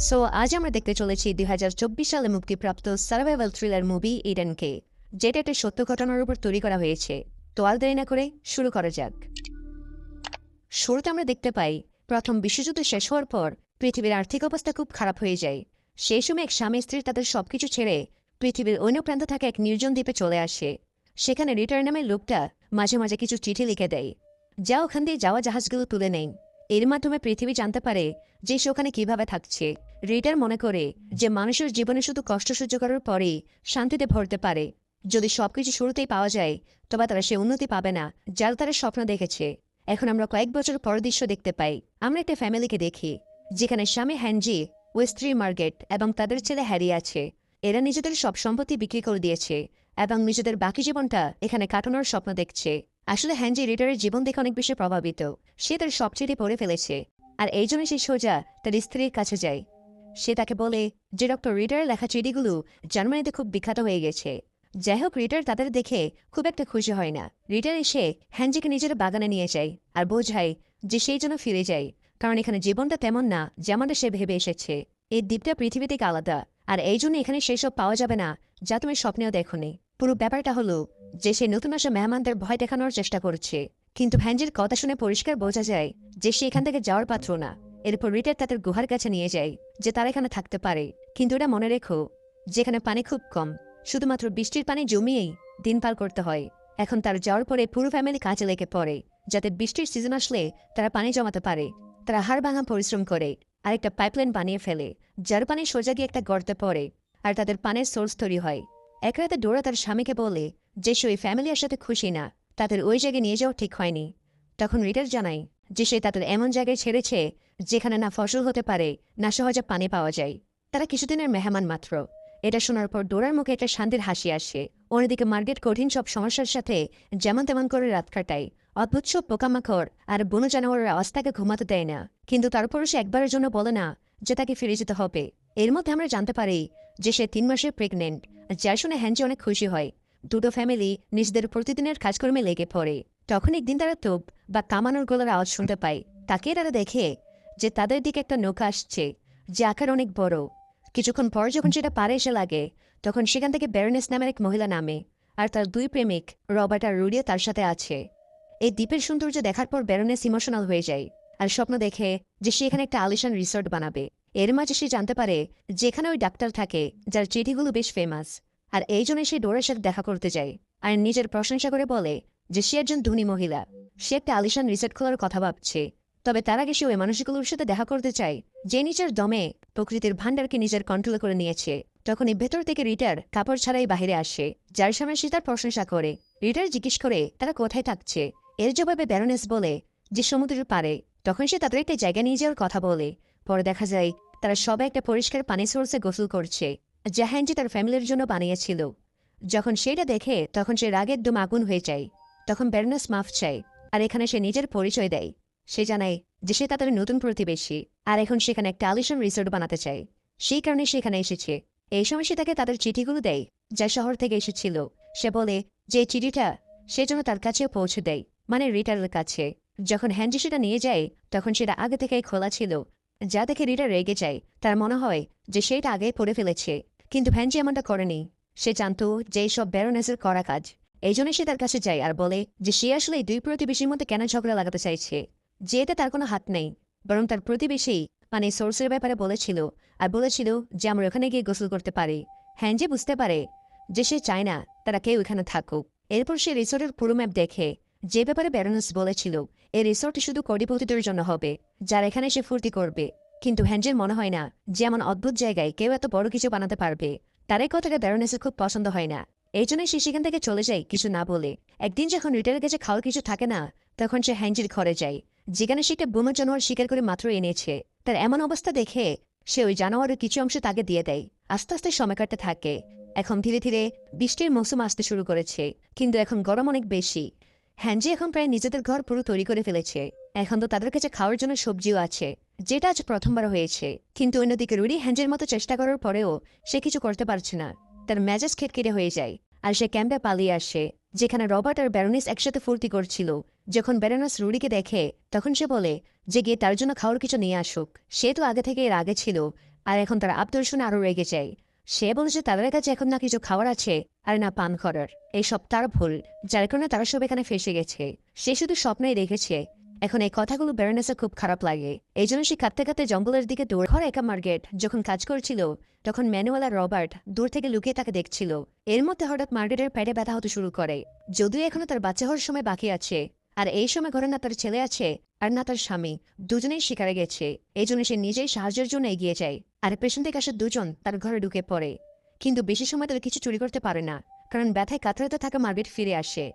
So আজ আমরা দেখতে চলেছি দুই হাজার চব্বিশ সালে মুক্তিপ্রাপ্ত সার্ভাইভাল থ্রিলার মুভি ইডেনকে যেটা একটা সত্য ঘটনার উপর তৈরি করা হয়েছে। তো দেরি না করে শুরু করা যাক। শুরুতে আমরা দেখতে পাই, প্রথম বিশ্বযুদ্ধ শেষ হওয়ার পর পৃথিবীর আর্থিক অবস্থা খুব খারাপ হয়ে যায়। সেই সময় এক স্বামী স্ত্রী তাদের সবকিছু ছেড়ে পৃথিবীর অন্য প্রান্ত থাকা এক নির্জন দ্বীপে চলে আসে। সেখানে রিটার্ন নামের লোকটা মাঝে মাঝে কিছু চিঠি লিখে দেয়। যা ওখান দিয়ে যাওয়া জাহাজগুলো তুলে নেয়। এর মাধ্যমে পৃথিবী জানতে পারে যে সে ওখানে কীভাবে থাকছে। রিটার মনে করে যে মানুষের জীবনে শুধু কষ্ট সহ্য করার পরেই শান্তিতে ভরতে পারে। যদি সবকিছু শুরুতেই পাওয়া যায়, তবে তারা সে উন্নতি পাবে না যার তারা স্বপ্ন দেখেছে। এখন আমরা কয়েক বছর পর দৃশ্য দেখতে পাই। আমরা একটা ফ্যামিলিকে দেখি, যেখানে স্বামী হ্যানজি ও স্ত্রী মার্গেট এবং তাদের ছেলে হ্যারি আছে। এরা নিজেদের সব সম্পত্তি বিক্রি করে দিয়েছে এবং নিজেদের বাকি জীবনটা এখানে কাটানোর স্বপ্ন দেখছে। আসলে হ্যানজি রিটারের জীবন দেখে অনেক বেশি প্রভাবিত। সে তার সব চিঠি পড়ে ফেলেছে। আর এই জন্য সে সোজা তার স্ত্রীর কাছে যায়। সে তাকে বলে, যে ডক্টর রিডার লেখা চিঠিগুলো জার্মানিতে খুব বিখ্যাত হয়ে গেছে। যাই হোক রিডার তাদের দেখে খুব একটা খুশি হয় না। রিডার এসে হ্যানজিকে নিজের বাগানে নিয়ে যায় আর বোঝায় যে সেই জন্য ফিরে যায়। কারণ এখানে জীবনটা তেমন না যেমনটা সে ভেবে এসেছে। এই দ্বীপটা পৃথিবী থেকে আলাদা। আর এই জন্য এখানে সেসব পাওয়া যাবে না যা তুমি স্বপ্নেও দেখনি। পুরো ব্যাপারটা হলো যে সে নতুন আসা মেহমানদের ভয় দেখানোর চেষ্টা করছে। কিন্তু ভ্যানজির কথা শুনে পরিষ্কার বোঝা যায় যে সে এখান থেকে যাওয়ার পাত্র না। এরপর রিটার তাদের গুহার কাছে নিয়ে যায় যে তারা এখানে থাকতে পারে। কিন্তু এটা মনে রেখো, যেখানে পানি খুব কম, শুধুমাত্র বৃষ্টির পানি জমিয়েই দিন পার করতে হয়। এখন তার যাওয়ার পরে পুরো ফ্যামিলি কাজে লেগে পড়ে, যাতে বৃষ্টির সিজন আসলে তারা পানি জমাতে পারে। তারা হাড় ভাঙা পরিশ্রম করে আর একটা পাইপলাইন বানিয়ে ফেলে, যার পানি সোজা গিয়ে একটা গর্তে পড়ে, আর তাদের পানের সোর্স তৈরি হয়। এক রাতে ডোরা তার স্বামীকে বলে যে সে ওই ফ্যামিলির সাথে খুশি না, তাদের ওই জায়গায় নিয়ে যাওয়া ঠিক হয়নি। তখন রিটার জানায় যে সে তাদের এমন জায়গায় ছেড়েছে যেখানে না ফসল হতে পারে, না সহজে পানি পাওয়া যায়। তারা কিছুদিনের মেহমান মাত্র। এটা শোনার পর ডোরার মুখে একটা শান্তির হাসি আসে। অন্যদিকে মার্গেট কঠিন সব সমস্যার সাথে যেমন তেমন করে রাত কাটায়। অদ্ভুত সব পোকামাকড় আর বন জানোয়ারের আওয়াজটাকে ঘুমাতে দেয় না। কিন্তু তারপরও সে একবারের জন্য বলে না যে তাকে ফিরে যেতে হবে। এর মধ্যে আমরা জানতে পারি যে সে তিন মাসের প্রেগনেন্ট যার শুনে হ্যান্ডি অনেক খুশি হয়। দুটো ফ্যামিলি নিজেদের প্রতিদিনের কাজকর্মে লেগে পড়ে। তখন একদিন তারা তোপ বা কামানোর গোলার আওয়াজ শুনতে পায়। তাকে তারা দেখে যে তাদের দিকে একটা নৌকা আসছে, যে আকার অনেক বড়। কিছুক্ষণ পর যখন সেটা পারে এসে লাগে, তখন সেখান থেকে ব্যারনেস নামের এক মহিলা নামে, আর তার দুই প্রেমিক, রবার্ট আর রুডিও তার সাথে আছে। এই দ্বীপের সৌন্দর্য দেখার পর ব্যারনেস ইমোশনাল হয়ে যায়, আর স্বপ্ন দেখে যে সে এখানে একটা আলিশান রিসর্ট বানাবে। এর মাঝে সে জানতে পারে যেখানে ওই ডাক্তার থাকে, যার চিঠিগুলো বেশ ফেমাস আর এই জন্য সে ডোরের সাথে দেখা করতে যায়। আর নিজের প্রশংসা করে বলে যে সে একজন ধনী মহিলা। সে একটা আলিশান রিসর্ট খোলার কথা ভাবছে। তবে তার আগে সে ওই মানুষগুলোর সাথে দেখা করতে চায়, যে নিজের দমে প্রকৃতির ভাণ্ডারকে নিজের কন্ট্রোল করে নিয়েছে। তখনই ভেতর থেকে রিটার কাপড় ছাড়াই বাহিরে আসে, যার সামনে সে তার প্রশংসা করে। রিটার জিজ্ঞেস করে, তারা কোথায় থাকছে? এর জবাবে ব্যারোনেস বলে, যে সমুদ্রের পারে তখন সে তাদের একটা জায়গা নিয়ে যাওয়ার কথা বলে। পরে দেখা যায়, তারা সবাই একটা পরিষ্কার পানি সোর্সে গোসল করছে। হ্যান্ডি তার ফ্যামিলির জন্য বানিয়েছিল। যখন সেটা দেখে, তখন সে রাগের দুম আগুন হয়ে যায়। তখন ব্যারনাস মাফ চায়, আর এখানে সে নিজের পরিচয় দেয়। সে জানায় যে সে তাদের নতুন প্রতিবেশী, আর এখন সেখানে একটা আলিশান রিসোর্ট বানাতে চায়। সেই কারণে সে এখানে এসেছে। এই সময় সে তাকে তাদের চিঠিগুলো দেয়, যা শহর থেকে এসেছিল। সে বলে যে চিঠিটা সে জন্য তার কাছেও পৌঁছে দেয় মানে রিটারের কাছে। যখন হ্যান্ডি সেটা নিয়ে যায়, তখন সেটা আগে থেকেই খোলা ছিল যা দেখে রিটা রেগে যায়, তার মনে হয় যে সেটা আগে পড়ে ফেলেছে। কিন্তু ভ্যানজি এমনটা করেনি। সে জানত যে সব ব্যারোনেসের করা কাজ। এই জন্য সে তার কাছে যায় আর বলে যে সে আসলে দুই প্রতিবেশীর মধ্যে কেন ঝগড়া লাগাতে চাইছে। যে এতে তার কোনো হাত নেই, বরং তার প্রতিবেশী মানে সোর্সের ব্যাপারে বলেছিল আর বলেছিল যে আমরা ওখানে গিয়ে গোসল করতে পারি। হ্যান্ডি বুঝতে পারে যে সে চায় না তারা কেউ এখানে থাকুক। এরপর সে রিসোর্টের পুরো ম্যাপ দেখে যে ব্যাপারে ব্যারোনেস বলেছিল, এই রিসোর্টটি শুধু কোটিপতিদের জন্য হবে, যার এখানে সে ফুর্তি করবে। কিন্তু হ্যান্ডের মনে হয় না যে এমন অদ্ভুত জায়গায় কেউ এত বড় কিছু বানাতে পারবে। তার এই কথাটা ব্যারোনেসের খুব পছন্দ হয় না। এই জন্যই সে সেখান থেকে চলে যায় কিছু না বলে। একদিন যখন রিটারের কাছে খাওয়ার কিছু থাকে না, তখন সে হ্যান্ডের ঘরে যায়, যেখানে সে একটা বোমা জানোয়ার শিকার করে মাত্র এনেছে। তার এমন অবস্থা দেখে সে ওই জানোয়ারের কিছু অংশ তাকে দিয়ে দেয়। আস্তে আস্তে সময় কাটতে থাকে। এখন ধীরে ধীরে বৃষ্টির মৌসুম আসতে শুরু করেছে, কিন্তু এখন গরম অনেক বেশি। হ্যান্ডি এখন প্রায় নিজেদের ঘর পুরো তৈরি করে ফেলেছে। এখন তো তাদের কাছে খাওয়ার জন্য সবজিও আছে, যেটা আজ প্রথমবার হয়েছে। কিন্তু অন্যদিকে রুডি হ্যান্ডের মতো চেষ্টা করার পরেও সে কিছু করতে পারছে না। তার ম্যাজেস খেটকেটে হয়ে যায় আর সে ক্যাম্পে পালিয়ে আসে, যেখানে রবার্ট আর ব্যারোনিস একসাথে ফুর্তি করছিল। যখন ব্যারোনাস রুডিকে দেখে, তখন সে বলে যে গিয়ে তার জন্য খাওয়ার কিছু নিয়ে আসুক। সে তো আগে থেকে এর আগে ছিল, আর এখন তার আবদর আরও রেগে যায়। সে বলেছে তাদের কাছে এখন না কিছু খাওয়ার আছে আর না পান করার। এইসব তার ভুল, যার কারণে তারা সব এখানে ফেসে গেছে। সে শুধু স্বপ্নেই দেখেছে। এখন এই কথাগুলো ব্যারনেসের খুব খারাপ লাগে। এই জন্য সে কাঁদতে কাঁদতে জঙ্গলের দিকে দৌড় ঘরে একা মার্গেট যখন কাজ করছিল, তখন ম্যানুয়াল আর রবার্ট দূর থেকে লুকিয়ে তাকে দেখছিল। এর মধ্যে হঠাৎ মার্গেটের প্যাডে ব্যথা হতে শুরু করে। যদিও এখনও তার বাচ্চা হওয়ার সময় বাকি আছে আর এই সময় ঘরে না তার ছেলে আছে আর না তার স্বামী। দুজনেই শিকারে গেছে। এই জন্য সে নিজেই সাহায্যের জন্য এগিয়ে যায়। আর পেছন থেকে আসা দুজন তার ঘরে ঢুকে পড়ে। কিন্তু বেশি সময় তারা কিছু চুরি করতে পারে না, কারণ ব্যথায় কাতরাতে থাকা মার্গেট ফিরে আসে।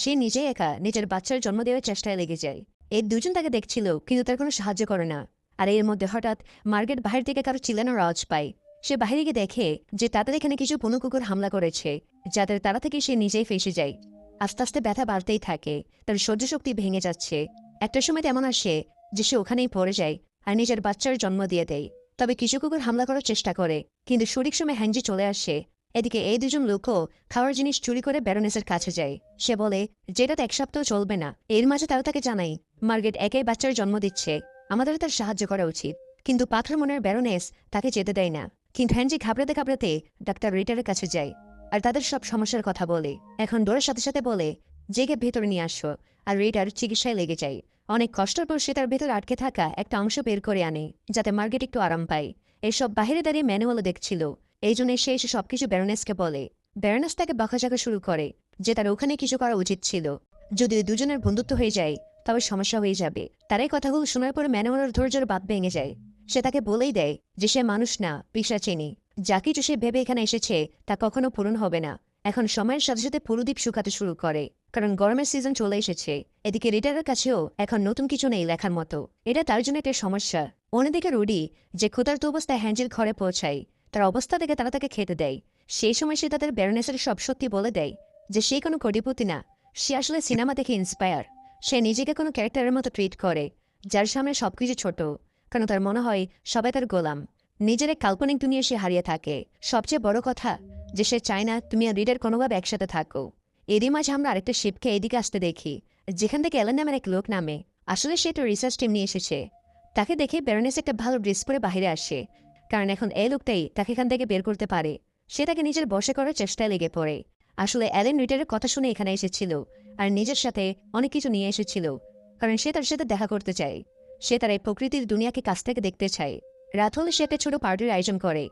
সে নিজেই একা নিজের বাচ্চার জন্ম দেওয়ার চেষ্টায় লেগে যায়। এই দুজন তাকে দেখছিল, কিন্তু তার কোনো সাহায্য করে না। আর এর মধ্যে হঠাৎ মার্গেট বাহির থেকে কারও চিলানোর আওয়াজ পায়। সে বাহিরে গিয়ে দেখে যে তাদের এখানে কিছু পুনু কুকুর হামলা করেছে, যাদের তারা থেকে সে নিজেই ফেসে যায়। আস্তে আস্তে ব্যথা বাড়তেই থাকে, তার সহ্য শক্তি ভেঙে যাচ্ছে। একটা সময় তেমন আসে যে সে ওখানেই পড়ে যায় আর নিজের বাচ্চার জন্ম দিয়ে দেয়। তবে কিছু কুকুর হামলা করার চেষ্টা করে, কিন্তু সঠিক সময় হ্যাঞ্জি চলে আসে। এদিকে এই দুজন লোকও খাওয়ার জিনিস চুরি করে ব্যারোনেসের কাছে যায়। সে বলে, যেটা এক সপ্তাহ চলবে না। এর মাঝে তারা তাকে জানাই, মার্গেট একাই বাচ্চার জন্ম দিচ্ছে। আমাদের তার সাহায্য করা উচিত। কিন্তু পাথর মনের ব্যারোনেস তাকে যেতে দেয় না। কিন্তু হ্যাঞ্জি ঘাবড়াতে ঘাবড়াতে ডাক্তার রিটারের কাছে যায়। আর তাদের সব সমস্যার কথা বলে। এখন ডোরের সাথে সাথে বলে, জেগে ভেতরে নিয়ে আসো। আর রিটার চিকিৎসায় লেগে যায়। অনেক কষ্টের পর সে তার ভেতর আটকে থাকা একটা অংশ বের করে আনে, যাতে মার্গেট একটু আরাম পায়। এসব বাহিরে দাঁড়িয়ে ম্যানুয়ালও দেখছিল। এই জন্য সে এসে সবকিছু ব্যারোনেসকে বলে। ব্যারোনেস তাকে বকাঝাকা শুরু করে যে তার ওখানে কিছু করা উচিত ছিল। যদি দুজনের বন্ধুত্ব হয়ে যায়, তবে সমস্যা হয়ে যাবে। তারাই কথাগুলো শোনার পরে ম্যানুয়ালের ধৈর্যের বাদ ভেঙে যায়। সে তাকে বলেই দেয় যে সে মানুষ না, পিসাচিনি। যা কিছু সে ভেবে এখানে এসেছে, তা কখনো পূরণ হবে না। এখন সময়ের সাথে সাথে পুরুদ্বীপ শুকাতে শুরু করে, কারণ গরমের সিজন চলে এসেছে। এদিকে রিটারের কাছেও এখন নতুন কিছু নেই লেখার মতো। এটা তার জন্য একটা সমস্যা। অন্যদিকে রুডি, যে ক্ষুধার্ত অবস্থায় হ্যাঞ্জের ঘরে পৌঁছায়, তার অবস্থা দেখে তারা তাকে খেতে দেয়। সেই সময় সে তাদের ব্যারোনেসের সব সত্যি বলে দেয়, যে সে কোনো কোটিপতি না, সে আসলে সিনেমা দেখে ইন্সপায়ার সে নিজেকে কোনো ক্যারেক্টারের মতো ট্রিট করে, যার সামনে সবকিছু ছোট, কারণ তার মনে হয় সবাই তার গোলাম। নিজের কাল্পনিক দুনিয়া সে হারিয়ে থাকে। সবচেয়ে বড় কথা যে সে চায় না তুমি আর রিডার কোনোভাবে একসাথে থাকো। এরই মাঝে আমরা আরেকটা শিপকে এদিকে আসতে দেখি, যেখান থেকে এলেন নামের এক লোক নামে। আসলে সে একটা রিসার্চ টিম নিয়ে এসেছে। তাকে দেখে ব্যারনেস একটা ভালো ড্রেস পরে বাহিরে আসে, কারণ এখন এই লোকটাই তাকে এখান থেকে বের করতে পারে। সে তাকে নিজের বসে করার চেষ্টায় লেগে পড়ে। আসলে অ্যালেন রিটারের কথা শুনে এখানে এসেছিল আর নিজের সাথে অনেক কিছু নিয়ে এসেছিল, কারণ সে তার সাথে দেখা করতে চায়। সে তার এই প্রকৃতির দুনিয়াকে কাছ থেকে দেখতে চায়। রাত সে একটা ছোট পার্টির আয়োজন করে,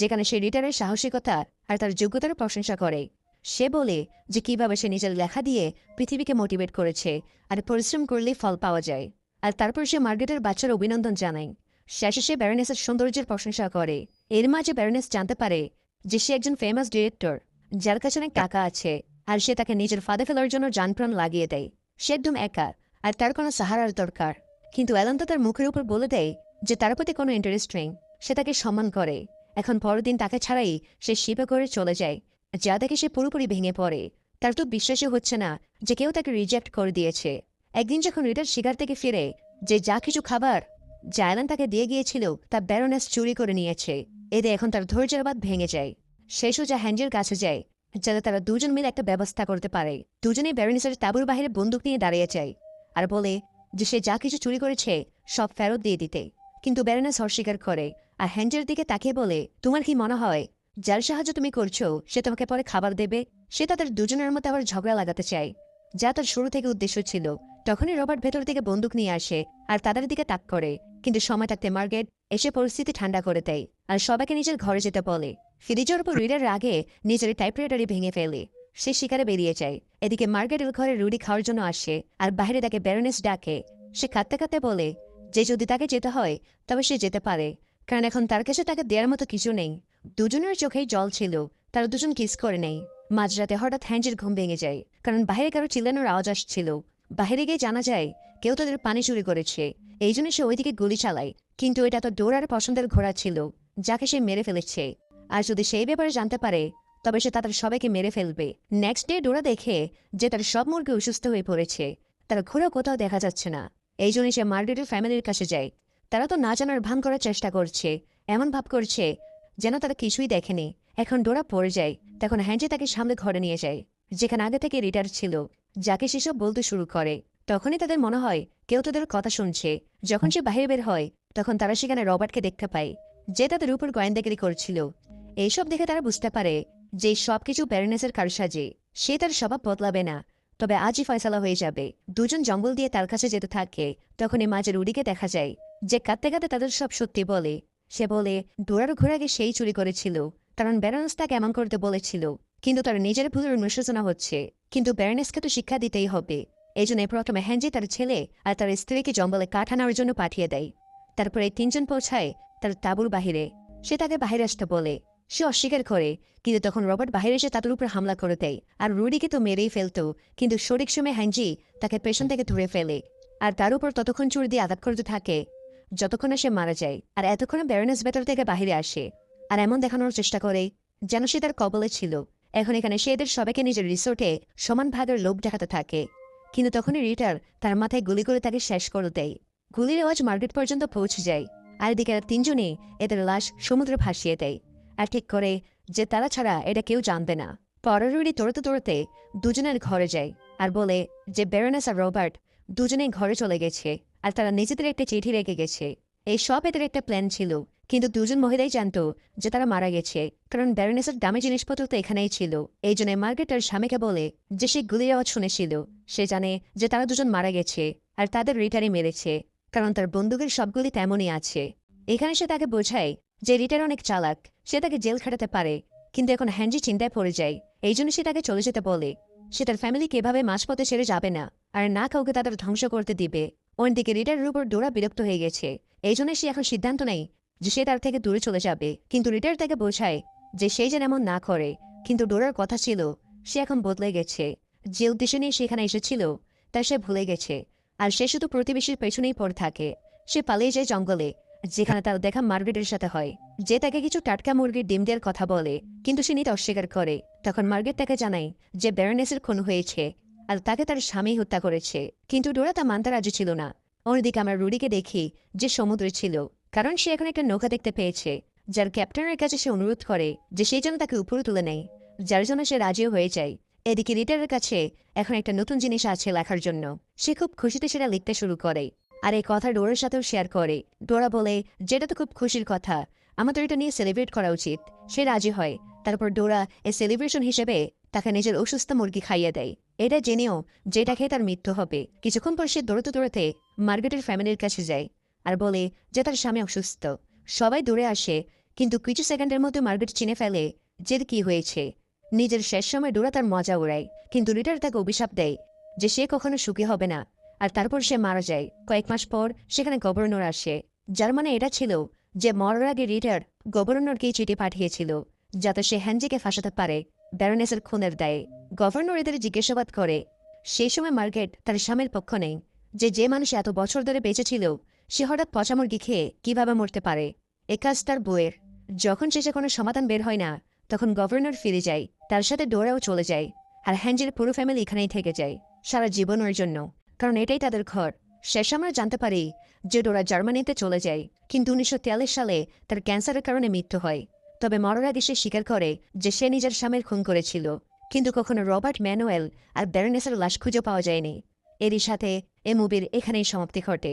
যেখানে সে রিটারের সাহসিকতা আর তার যোগ্যতার প্রশংসা করে। সে বলে যে কীভাবে সে নিজের লেখা দিয়ে পৃথিবীকে মোটিভেট করেছে আর পরিশ্রম করলেই ফল পাওয়া যায়। আর তারপর সে মার্গেটের বাচ্চার অভিনন্দন জানায়। শেষে সে ব্যারোনেসের সৌন্দর্যের প্রশংসা করে। এর মাঝে ব্যারোনেস জানতে পারে যে সে একজন ফেমাস ডিরেক্টর যার কাছে অনেক টাকা আছে, আর সে তাকে নিজের ফাঁদে ফেলার জন্য যানপ্রাণ লাগিয়ে দেয়। সে একদম একা, আর তার কোনো সাহারার দরকার। কিন্তু অ্যালান তো তার মুখের উপর বলে দেয় যে তার প্রতি কোনো ইন্টারেস্ট নেই, সে তাকে সম্মান করে। এখন পরের দিন তাকে ছাড়াই সে শিপে করে চলে যায়, যা দেখে সে পুরোপুরি ভেঙে পড়ে। তার তো বিশ্বাসই হচ্ছে না যে কেউ তাকে রিজেক্ট করে দিয়েছে। একদিন যখন রিটার শিকার থেকে ফিরে, যে যা কিছু খাবার, যা অ্যালান তাকে দিয়ে গিয়েছিল, তা ব্যারোনেস চুরি করে নিয়েছে। এতে এখন তার ধৈর্যের বাদ ভেঙে যায়। শেষ যা হ্যান্ডের কাছে যায়, যাতে তারা দুজন মিলে একটা ব্যবস্থা করতে পারে। দুজনেই ব্যারোনেসের তাঁবুর বাহিরে বন্দুক নিয়ে দাঁড়িয়ে যায়, আর বলে যে সে যা কিছু চুরি করেছে, সব ফেরত দিয়ে দিতে। কিন্তু ব্যারোনেস অস্বীকার করে। আর হ্যান্ডের দিকে তাকে বলে, তোমার কি মনে হয়, যার সাহায্য তুমি করছ, সে তোমাকে পরে খাবার দেবে? সে তাদের দুজনের মতো আবার ঝগড়া লাগাতে চায়। যা তার শুরু থেকে উদ্দেশ্য ছিল। তখনই রবার্ট ভেতর থেকে বন্দুক নিয়ে আসে আর তাদের দিকে তাক করে। কিন্তু সময় থাকতে মার্গেট এসে পরিস্থিতি ঠান্ডা করে দেয় আর সবাইকে নিজের ঘরে যেতে বলে। ফিরে যাওয়ার পর রিডার আগে নিজের টাইপরাইটারই ভেঙে ফেলে। সে শিকারে বেরিয়ে যায়। এদিকে মার্গেটের ঘরে রুডি খাওয়ার জন্য আসে আর বাইরে তাকে ব্যারোনেস ডাকে। সে কাঁদতে কাঁদতে বলে যে যদি তাকে যেতে হয়, তবে সে যেতে পারে। কারণ এখন তার কাছে তাকে দেওয়ার মতো কিছু নেই। দুজনের চোখেই জল ছিল, তারা দুজন কিস করে নেই মাঝরাতে হঠাৎ হ্যাঞ্জের ঘুম ভেঙে যায়, কারণ বাইরে কারও চিল্লানোর আওয়াজ আসছিল। বাহিরে গিয়ে জানা যায়, কেউ তাদের পানি চুরি করেছে। এই জন্য সে ওইদিকে গুলি চালায়, কিন্তু এটা তো ডোরার পছন্দের ঘোড়া ছিল, যাকে সে মেরে ফেলেছে। আর যদি সেই ব্যাপারে জানতে পারে, তবে সে তাদের সবাইকে মেরে ফেলবে। নেক্সট ডে ডোরা দেখে যে তার সব মুরগি অসুস্থ হয়ে পড়েছে। তার ঘোড়া কোথাও দেখা যাচ্ছে না। এই জন্য সে মার্গেটের ফ্যামিলির কাছে যায়। তারা তো না জানার ভান করার চেষ্টা করছে। এমন ভাব করছে যেন তারা কিছুই দেখেনি। এখন ডোরা পড়ে যায়, তখন হ্যান্ডে তাকে সামনে ঘরে নিয়ে যায়, যেখানে আগে থেকে রিটার ছিল, যাকে সেসব বলতে শুরু করে। তখনই তাদের মনে হয়, কেউ তাদের কথা শুনছে। যখন সে বাহিরে বের হয়, তখন তারা সেখানে রবার্টকে দেখতে পায়, যে তাদের উপর গোয়েন্দাগিরি করছিল। এইসব দেখে তারা বুঝতে পারে যে সবকিছু ব্যারনেসের কারসাজে। সে তার স্বভাব বদলাবে না। তবে আজই ফয়সালা হয়ে যাবে। দুজন জঙ্গল দিয়ে তার কাছে যেতে থাকে তখন তখনই মাঝের রুডিকে দেখা যায়, যে কাঁদতে কাঁদতে তাদের সব সত্যি বলে। সে বলে, ডোরার ঘোড়াকে সেই চুরি করেছিল। কারণ ব্যারনেস তাকে এমন করতে বলেছিল। কিন্তু তার নিজের ভুলের অনুশোচনা হচ্ছে। কিন্তু ব্যারনেসকে তো শিক্ষা দিতেই হবে। এই জন্য প্রথমে হ্যাঞ্জি তার ছেলে আর তার স্ত্রীকে জঙ্গলে কাঠ আনার জন্য পাঠিয়ে দেয়। তারপরে তিনজন পৌঁছায় তার তাঁবুর বাহিরে। সে তাকে বাহিরে আসতে বলে। সে অস্বীকার করে, কিন্তু তখন রবার্ট বাহিরে এসে তাদের উপর হামলা করে দেয়। আর রুডিকে তো মেরেই ফেলত, কিন্তু সঠিক সময় হ্যাঞ্জি তাকে পেছন থেকে ধরে ফেলে, আর তার উপর ততক্ষণ চুরি দিয়ে আঘাত করতে থাকে, যতক্ষণে সে মারা যায়, আর এতক্ষণে ব্যারনেস ভেতর থেকে বাহিরে আসে, আর এমন দেখানোর চেষ্টা করে যেন সে তার কবলে ছিল। এখন এখানে সে এদের সবাইকে নিজের রিসোর্টে সমান ভাগের লোভ দেখাতে থাকে, কিন্তু তখনই রিটার তার মাথায় গুলি করে তাকে শেষ করে দেয়। গুলির আওয়াজ মার্কেট পর্যন্ত পৌঁছে যায়, আর এদিকে এরা তিনজনই এদের লাশ সমুদ্রে ভাসিয়ে দেয়। আর ঠিক করে যে তারা ছাড়া এটা কেউ জানবে না। পরারুড়ি তোড়তে তোড়তে দুজনের ঘরে যায় আর বলে যে ব্যারনেস আর রবার্ট দুজনেই ঘরে চলে গেছে আর তারা নিজেদের একটা চিঠি রেখে গেছে। এই সব এদের একটা প্ল্যান ছিল, কিন্তু দুজন মহিলাই জানতো যে তারা মারা গেছে, কারণ ব্যারনেসের দামি জিনিসপত্র তো এখানেই ছিল। এই জন্য মার্কেট তার স্বামীকে বলে যে সে গুলির আওয়াজ শুনেছিল। সে জানে যে তারা দুজন মারা গেছে আর তাদের রিটারই মেরেছে, কারণ তার বন্দুকের সবগুলি তেমনই আছে। এখানে সে তাকে বোঝায় যে রিটার অনেক চালাক, সে তাকে জেল খাটাতে পারে, কিন্তু এখন হ্যান্ডি চিন্তায় পড়ে যায়। এই জন্য সে তাকে চলে যেতে বলে। সে তার ফ্যামিলিকে এভাবে মাঝপথে সেরে যাবে না, আর না কাউকে তাদের ধ্বংস করতে দিবে। অন্যদিকে রিটারের উপর ডোরা বিরক্ত হয়ে গেছে। এই জন্য সে এখন সিদ্ধান্ত নেই যে সে তার থেকে দূরে চলে যাবে। কিন্তু রিটার তাকে বোঝায় যে সে যেন এমন না করে। কিন্তু ডোরার কথা ছিল, সে এখন বদলে গেছে। যে উদ্দেশ্য নিয়ে সেখানে এসেছিল, তা সে ভুলে গেছে। আর সে শুধু প্রতিবেশীর পেছনেই পড়ে থাকে। সে পালিয়ে যায় জঙ্গলে যেখানে তার দেখা মার্গেটের সাথে হয়, যে তাকে কিছু টাটকা মুরগির ডিম দেওয়ার কথা বলে, কিন্তু সে নিতে অস্বীকার করে। তখন মার্গেট তাকে জানায় যে ব্যারনেসের খুন হয়েছে আর তাকে তার স্বামী হত্যা করেছে, কিন্তু ডোরা তা মানতে রাজি ছিল না। অন্যদিকে আমরা রুডিকে দেখি যে সমুদ্রে ছিল, কারণ সে এখন একটা নৌকা দেখতে পেয়েছে, যার ক্যাপ্টেনের কাছে সে অনুরোধ করে যে সেই জন্য তাকে উপরে তুলে নেয়, যার জন্য সে রাজিও হয়ে যায়। এদিকে রিটারের কাছে এখন একটা নতুন জিনিস আছে লেখার জন্য। সে খুব খুশিতে সেটা লিখতে শুরু করে। আর এই কথা ডোরার সাথেও শেয়ার করে। ডোরা বলে, যেটা তো খুব খুশির কথা। আমাদের এটা নিয়ে সেলিব্রেট করা উচিত। সে রাজি হয়। তারপর ডোরা এ সেলিব্রেশন হিসেবে তাকে নিজের অসুস্থ মুরগি খাইয়ে দেয়। এটা জেনেও যেটা খেয়ে তার মৃত্যু হবে। কিছুক্ষণ পর সে দৌড়তে দৌড়তে মার্গেটের ফ্যামিলির কাছে যায় আর বলে যে তার স্বামী অসুস্থ। সবাই দূরে আসে, কিন্তু কিছু সেকেন্ডের মধ্যে মার্গেট চিনে ফেলে যে কি হয়েছে। নিজের শেষ সময় ডোরা তার মজা উড়ায়, কিন্তু রিটার তাকে অভিশাপ দেয় যে সে কখনো সুখী হবে না। আর তারপর সে মারা যায়। কয়েক মাস পর সেখানে গভর্নর আসে। যার মানে এটা ছিল যে মরার আগে রিটার গভর্নরকেই চিঠি পাঠিয়েছিল, যাতে সে হ্যান্ডিকে ফাঁসাতে পারে, ব্যারনেসের খুনের দায়ে। গভর্নর এদের জিজ্ঞাসাবাদ করে, সেই সময় মার্কেট তার স্বামীর পক্ষ নেই, যে যে মানুষ এত বছর ধরে বেঁচেছিল সে হঠাৎ পচা মুরগি খেয়ে কীভাবে মরতে পারে? এ কাজ তার বইয়ের যখন শেষে কোনো সমাধান বের হয় না, তখন গভর্নর ফিরে যায়, তার সাথে ডোরাও চলে যায়, আর হ্যান্ডের পুরো ফ্যামিলি এখানেই থেকে যায়, সারা জীবনের জন্য। কারণ এটাই তাদের ঘর। শেষ আমরা জানতে পারি যে ডোরা জার্মানিতে চলে যায়, কিন্তু উনিশশো সালে তার ক্যান্সারের কারণে মৃত্যু হয়। তবে মরার আগে সে স্বীকার করে যে সে নিজের স্বামীর খুন করেছিল, কিন্তু কখনো রবার্ট ম্যানুয়েল আর ব্যারনেসের লাশ খুঁজে পাওয়া যায়নি। এরই সাথে এ মুভির এখানেই সমাপ্তি ঘটে।